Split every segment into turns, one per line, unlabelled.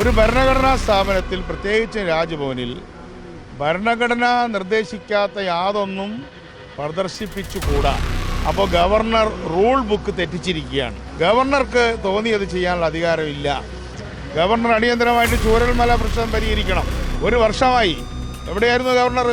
ഒരു ഭരണഘടനാ സ്ഥാപനത്തിൽ പ്രത്യേകിച്ച് രാജ്ഭവനിൽ ഭരണഘടന നിർദ്ദേശിക്കാത്ത യാതൊന്നും പ്രദർശിപ്പിച്ചുകൂടാ. അപ്പോൾ ഗവർണർ റൂൾ ബുക്ക് തെറ്റിച്ചിരിക്കുകയാണ്. ഗവർണർക്ക് തോന്നിയത് ചെയ്യാനുള്ള അധികാരമില്ല. ഗവർണർ അടിയന്തരമായിട്ട് ചൂരൽമല പ്രശ്നം പരിഹരിക്കണം. ഒരു വർഷമായി. എവിടെയായിരുന്നു ഗവർണർ?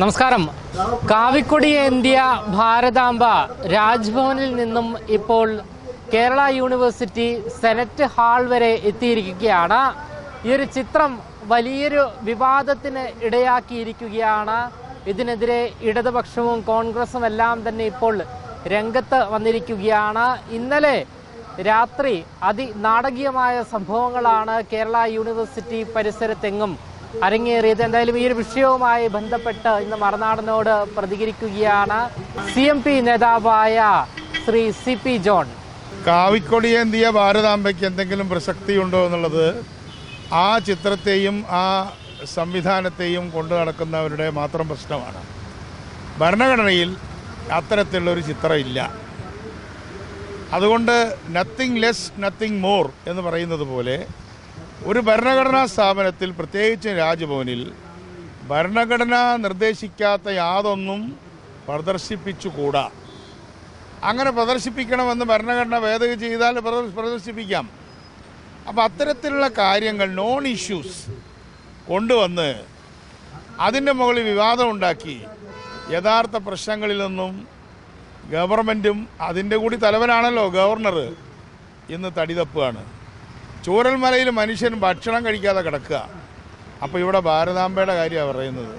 നമസ്കാരം. കാവിക്കൊടി ഇന്ത്യ ഭാരതാംബ രാജ്ഭവനിൽ നിന്നും ഇപ്പോൾ കേരള യൂണിവേഴ്സിറ്റി സെനറ്റ് ഹാൾ വരെ എത്തിയിരിക്കുകയാണ്. ഈ ഒരു ചിത്രം വലിയൊരു വിവാദത്തിന് ഇടയാക്കിയിരിക്കുകയാണ്. ഇതിനെതിരെ ഇടതുപക്ഷവും കോൺഗ്രസും എല്ലാം തന്നെ ഇപ്പോൾ രംഗത്ത് വന്നിരിക്കുകയാണ്. ഇന്നലെ രാത്രി അതിനാടകീയമായ സംഭവങ്ങളാണ് കേരള യൂണിവേഴ്സിറ്റി പരിസരത്തെങ്ങും അരങ്ങേറിയത്. എന്തായാലും ഈ ഒരു വിഷയവുമായി ബന്ധപ്പെട്ട് ഇന്ന് മറുനാടനോട് പ്രതികരിക്കുകയാണ് സി എം പി നേതാവായ ശ്രീ സി പി ജോൺ.
കാവിക്കൊടിയേന്തിയ ഭാരതാംബയ്ക്ക് എന്തെങ്കിലും പ്രസക്തിയുണ്ടോ എന്നുള്ളത് ആ ചിത്രത്തെയും ആ സംവിധാനത്തെയും കൊണ്ടു നടക്കുന്നവരുടെ മാത്രം പ്രശ്നമാണ്. ഭരണഘടനയിൽ അത്തരത്തിലുള്ളൊരു ചിത്രമില്ല. അതുകൊണ്ട് നത്തിങ് ലെസ് നത്തിങ് മോർ എന്ന് പറയുന്നത് പോലെ ഒരു ഭരണഘടനാ സ്ഥാപനത്തിൽ പ്രത്യേകിച്ച് രാജ്ഭവനിൽ ഭരണഘടന നിർദ്ദേശിക്കാത്ത യാതൊന്നും പ്രദർശിപ്പിച്ചുകൂടാ. അങ്ങനെ പ്രദർശിപ്പിക്കണമെന്ന് ഭരണഘടന ഭേദഗതി ചെയ്താൽ പ്രദർശിപ്പിക്കാം. അപ്പോൾ അത്തരത്തിലുള്ള കാര്യങ്ങൾ നോൺ ഇഷ്യൂസ് കൊണ്ടുവന്ന് അതിന്റെ മുകളിൽ വിവാദം ഉണ്ടാക്കി യഥാർത്ഥ പ്രശ്നങ്ങളിൽ നിന്നും ഗവൺമെന്റും അതിന്റെ കൂടി തലവനാണല്ലോ ഗവർണർ ഇന്ന് തടിതപ്പുകയാണ് ചൂരൽമലയിൽ മനുഷ്യൻ ഭക്ഷണം കഴിക്കാതെ കിടക്കുക. അപ്പോൾ ഇവിടെ ഭാരതാംബയുടെ കാര്യമാണ് പറയുന്നത്.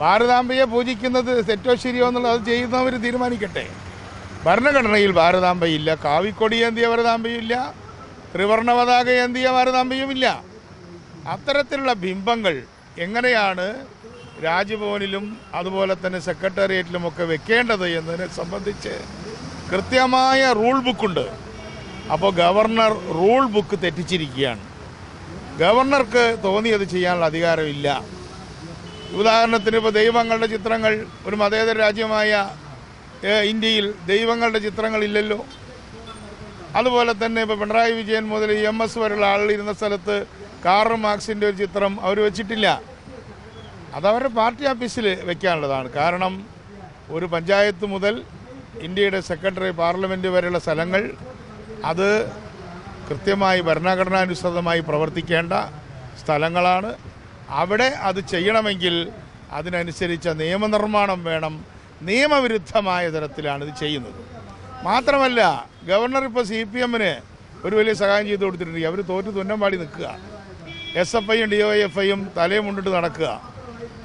ഭാരതാംബയെ പൂജിക്കുന്നത് തെറ്റോ ശരിയോ എന്നുള്ളത് അത് ചെയ്യുന്നവർ തീരുമാനിക്കട്ടെ. ഭരണഘടനയിൽ ഭാരതാംബയില്ല. കാവിക്കൊടി ഏന്തിയ ഭാരതാംബയില്ല. ത്രിവർണ പതാക ഏന്തിയ ഭാരതാംബയുമില്ല. അത്തരത്തിലുള്ള ബിംബങ്ങൾ എങ്ങനെയാണ് രാജ്ഭവനിലും അതുപോലെ തന്നെ സെക്രട്ടേറിയറ്റിലുമൊക്കെ വെക്കേണ്ടത് എന്നതിനെ സംബന്ധിച്ച് കൃത്യമായ റൂൾ ബുക്കുണ്ട്. അപ്പോൾ ഗവർണർ റൂൾ ബുക്ക് തെറ്റിച്ചിരിക്കുകയാണ്. ഗവർണർക്ക് തോന്നിയത് ചെയ്യാനുള്ള അധികാരമില്ല. ഉദാഹരണത്തിന് ഇപ്പോൾ ദൈവങ്ങളുടെ ചിത്രങ്ങൾ ഒരു മതേതര രാജ്യമായ ഇന്ത്യയിൽ ദൈവങ്ങളുടെ ചിത്രങ്ങളില്ലല്ലോ. അതുപോലെ തന്നെ ഇപ്പോൾ പിണറായി വിജയൻ മുതൽ എം എസ് വരെയുള്ള ആളിരുന്ന സ്ഥലത്ത് കാറ് മാർക്സിന്റെ ഒരു ചിത്രം അവർ വെച്ചിട്ടില്ല. അതവരുടെ പാർട്ടി ഓഫീസിൽ വെക്കാനുള്ളതാണ്. കാരണം ഒരു പഞ്ചായത്ത് മുതൽ ഇന്ത്യയുടെ സെക്രട്ടറി പാർലമെന്റ് വരെയുള്ള സ്ഥലങ്ങൾ അത് കൃത്യമായി ഭരണഘടനാനുസൃതമായി പ്രവർത്തിക്കേണ്ട സ്ഥലങ്ങളാണ്. അവിടെ അത് ചെയ്യണമെങ്കിൽ അതിനനുസരിച്ച നിയമനിർമ്മാണം വേണം. നിയമവിരുദ്ധമായ തരത്തിലാണ് ഇത് ചെയ്യുന്നത്. മാത്രമല്ല ഗവർണർ ഇപ്പോൾ സി പി എമ്മിന് ഒരു വലിയ സഹായം ചെയ്തു കൊടുത്തിട്ടുണ്ട്. അവർ തോറ്റു തുന്നം പാടി നിൽക്കുക. എസ് എഫ് ഐയും ഡി ഒ എഫ് ഐയും തലയും മുണ്ടിട്ട് നടക്കുക.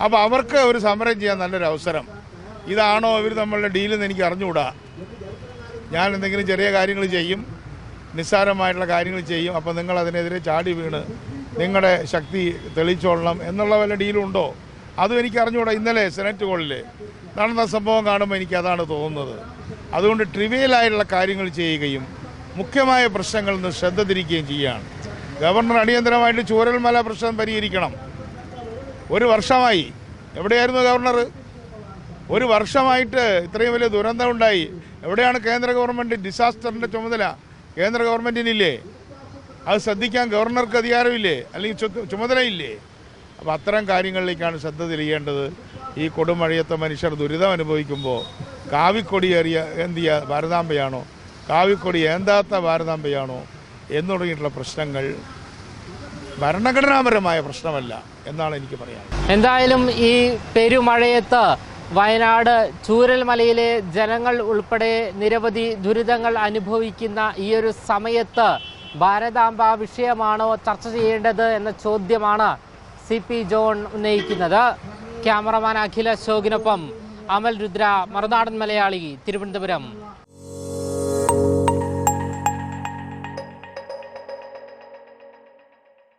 അപ്പോൾ അവർക്ക് ഒരു സമരം ചെയ്യാൻ നല്ലൊരു അവസരം. ഇതാണോ ഇവർ നമ്മളുടെ ഡീലെന്ന് എനിക്ക് അറിഞ്ഞുകൂടാ. ഞാൻ എന്തെങ്കിലും ചെറിയ കാര്യങ്ങൾ ചെയ്യും. നിസ്സാരമായിട്ടുള്ള കാര്യങ്ങൾ ചെയ്യും. അപ്പോൾ നിങ്ങൾ അതിനെതിരെ ചാടി വീണ് നിങ്ങളുടെ ശക്തി തെളിയിച്ചോളണം എന്നുള്ള വല്ല ഡീലുണ്ടോ? അതും എനിക്ക് അറിഞ്ഞുകൂടാ ഇന്നലെ സെനറ്റ് ഹോളിൽ നടന്ന സംഭവം കാണുമ്പോൾ എനിക്ക് അതാണ് തോന്നുന്നത്. അതുകൊണ്ട് ട്രിവിയലായിട്ടുള്ള കാര്യങ്ങൾ ചെയ്യുകയും മുഖ്യമായ പ്രശ്നങ്ങളിൽ നിന്ന് ശ്രദ്ധ തിരിക്കുകയും ചെയ്യുകയാണ്. ഗവർണർ അടിയന്തരമായിട്ട് ചൂരൽമല പ്രശ്നം പരിഹരിക്കണം. ഒരു വർഷമായി. എവിടെയായിരുന്നു ഗവർണർ? ഒരു വർഷമായിട്ട് ഇത്രയും വലിയ ദുരന്തമുണ്ടായി എവിടെയാണ് കേന്ദ്ര ഗവൺമെന്റ് ഡിസാസ്റ്ററിന്റെ ചുമതല? കേന്ദ്ര ഗവൺമെന്റിനില്ലേ അത് ശ്രദ്ധിക്കാൻ ഗവർണർക്ക് അധികാരമില്ലേ? അല്ലെങ്കിൽ ചുമതലയില്ലേ? അപ്പോൾ അത്തരം കാര്യങ്ങളിലേക്കാണ് ശ്രദ്ധ തിരിയേണ്ടത് ഈ കൊടുമഴയത്തെ മനുഷ്യർ ദുരിതം അനുഭവിക്കുമ്പോൾ കാവിക്കൊടി കാവിക്കൊടിയേറിയ എന്തിയ ഭാരതാംബയാണോ? കാവിക്കൊടി ഏന്താത്ത എന്ന് തുടങ്ങിയിട്ടുള്ള പ്രശ്നങ്ങൾ ഭരണഘടനാപരമായ പ്രശ്നമല്ല എന്നാണ് എനിക്ക് പറയാൻ
എന്തായാലും ഈ പെരുമഴയത്ത് വയനാട് ചൂരൽമലയിലെ ജനങ്ങൾ ഉൾപ്പെടെ നിരവധി ദുരിതങ്ങൾ അനുഭവിക്കുന്ന ഈ ഒരു സമയത്ത് ഭാരതാംബ വിഷയമാണോ ചർച്ച ചെയ്യേണ്ടത് എന്ന ചോദ്യമാണ് സി പി ജോൺ ഉന്നയിക്കുന്നത്. ക്യാമറമാൻ അഖില അശോകിനൊപ്പം അമൽ രുദ്ര മറുനാടൻ മലയാളി തിരുവനന്തപുരം.